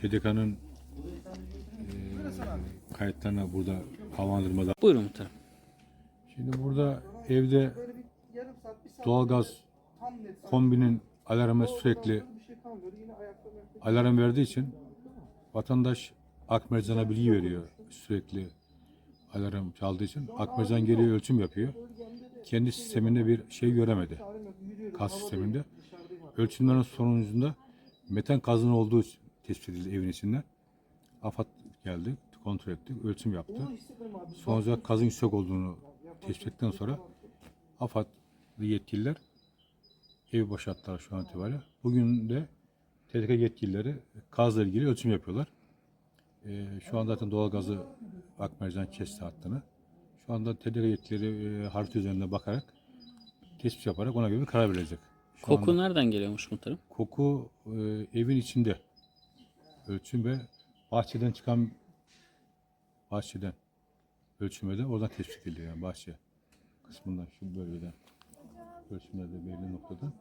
TDK'nın kayıtlarına burada havalandırmada. Buyurun muhtarım. Şimdi burada evde doğalgaz kombinin alarmı sürekli alarm verdiği için vatandaş Akmercan'a bilgi veriyor sürekli alarm çaldığı için. Akmercan geliyor ölçüm yapıyor. Kendi sisteminde bir şey göremedi. Gaz sisteminde. Ölçümlerin sonucunda metan gazının olduğu tespit edildi evin içinden. AFAD geldi, kontrol etti, ölçüm yaptı. Sonuçta gazın yüksek olduğunu tespit ettikten sonra AFAD yetkililer evi boşalttılar şu an itibariyle. Bugün de TDK yetkilileri gazla ilgili ölçüm yapıyorlar. Ee, şu an zaten doğalgazı Akmercan kesti hattını. Şu anda yetkilileri e, harita üzerinde bakarak tespit yaparak ona göre bir karar verecek. Şu Koku anda nereden geliyormuş muhtarım? koku e, evin içinde ölçüm ve bahçeden çıkan bahçeden ölçümde de oradan tespit ediliyor yani bahçe kısmından şu bölgeden ölçümlerde belli noktada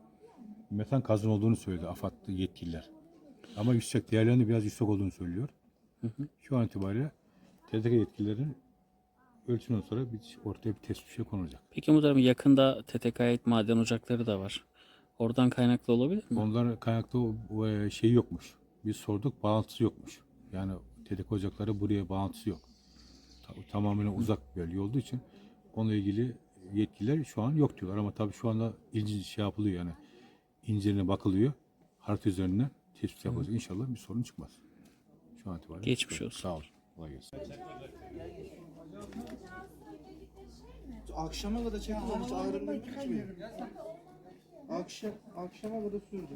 metan kazın olduğunu söyledi AFAD yetkililer. Ama yüksek değerlerinin biraz yüksek olduğunu söylüyor. Şu an itibariyle TDK yetkililerin ölçümden sonra bir, ortaya bir tespit şey konulacak. Peki muhtarım yakında TTK'ya ait maden ocakları da var. Oradan kaynaklı olabilir mi? Onların kaynaklı e, şey yokmuş. Biz sorduk bağlantısı yokmuş. Yani TDK ocakları buraya bağlantısı yok. Ta- Tamamen uzak bir bölge olduğu için onunla ilgili yetkililer şu an yok diyorlar ama tabii şu anda ilginç şey yapılıyor yani inceline bakılıyor. Harita üzerinden tespit yapılacak. İnşallah bir sorun çıkmaz. Şu an itibariyle. Geçmiş çıkıyor. olsun. Sağ ol. Kolay gelsin. Akşama kadar çektim hiç ağrımdan gitmiyor. Akşam, akşama kadar sürdü.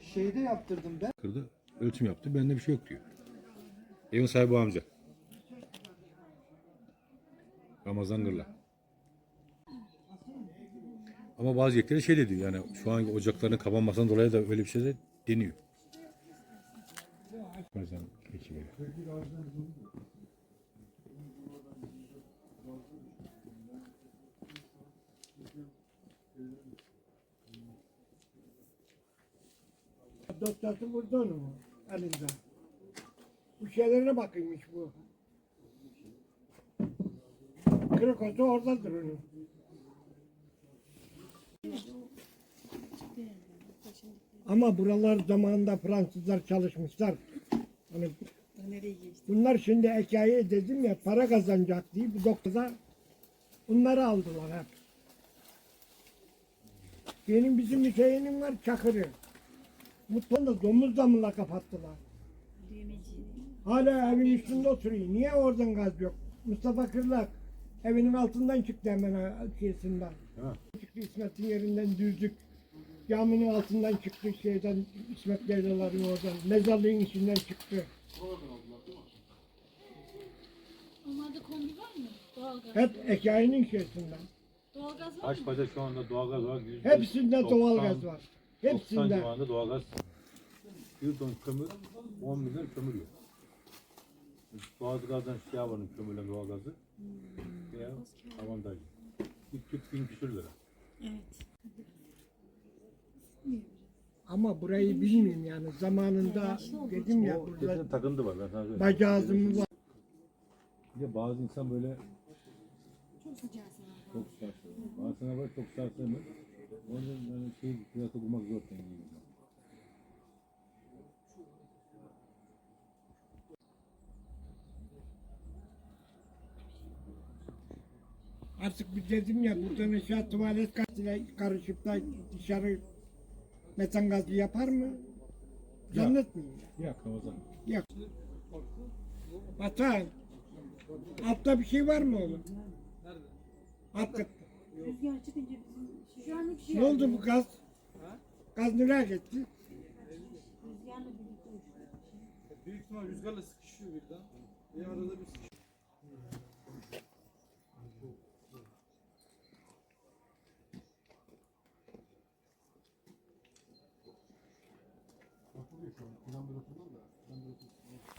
Şeyde yaptırdım ben. Kırdı. Ölçüm yaptı. Bende bir şey yok diyor. Evin sahibi amca. Ramazan Gırla. Ama bazı yetkililer şey de diyor yani şu an ocakların kapanmasından dolayı da öyle bir şey de deniyor. Ramazan ekibi. Dosyası burada onun elinde. Bu şeylerine bakıymış bu. Kırık olsa oradadır onun. Ama buralar zamanında Fransızlar çalışmışlar. Hani bunlar şimdi hikaye dedim ya para kazanacak diye bu doktora bunları aldılar hep. Benim bizim Hüseyin'im var Çakır'ı. Mutfağında domuz damla kapattılar. Hala evin üstünde oturuyor. Niye oradan gaz yok? Mustafa Kırlak evinin altından çıktı hemen şeysinden. Çıktı İsmet'in yerinden düzdük. Caminin altından çıktı şeyden İsmet Leylaların oradan. Mezarlığın içinden çıktı. Onlarda kombi var mı? Doğalgaz. Hep hikayenin şeysinden. Doğalgaz var mı? Aşpaca şu anda doğalgaz var. yüzde Hepsinde doğalgaz var. 90 Hepsinde. civarında doğalgaz. Bir ton kömür, 10 milyon kömür yok. Doğalgazdan şey var kömürle doğalgazı. Veya avantajı. Bir tüp bin küsür lira. Evet. Ama burayı bilmiyorum yani. Zamanında dedim ya O burada kesin takıntı var ben sana söyleyeyim. bacağızım var. Bir de bazı insan böyle Çok sıcak sana. çok sarsıyor. Bazısına var çok sarsıyor. Onun yani şey fiyatı bulmak zor senin gibi. Artık bir dedim ya buradan aşağı tuvalet gazıyla karışıp da dışarı metan gazı yapar mı? Zannetmiyorum. Ya Ramazan. Yok. Vatan. Altta bir şey var mı oğlum? Altta. Rüzgar çıkınca bizim şu an hiç şey Ne oldu bu gaz? Gaz nereye gitti? Rüzgarla birlikte uçtu. Büyük ihtimal rüzgarla sıkışıyor birden. Bir arada bir sıkışıyor. şu an. Ben böyle oturmam da. Ben böyle oturmam.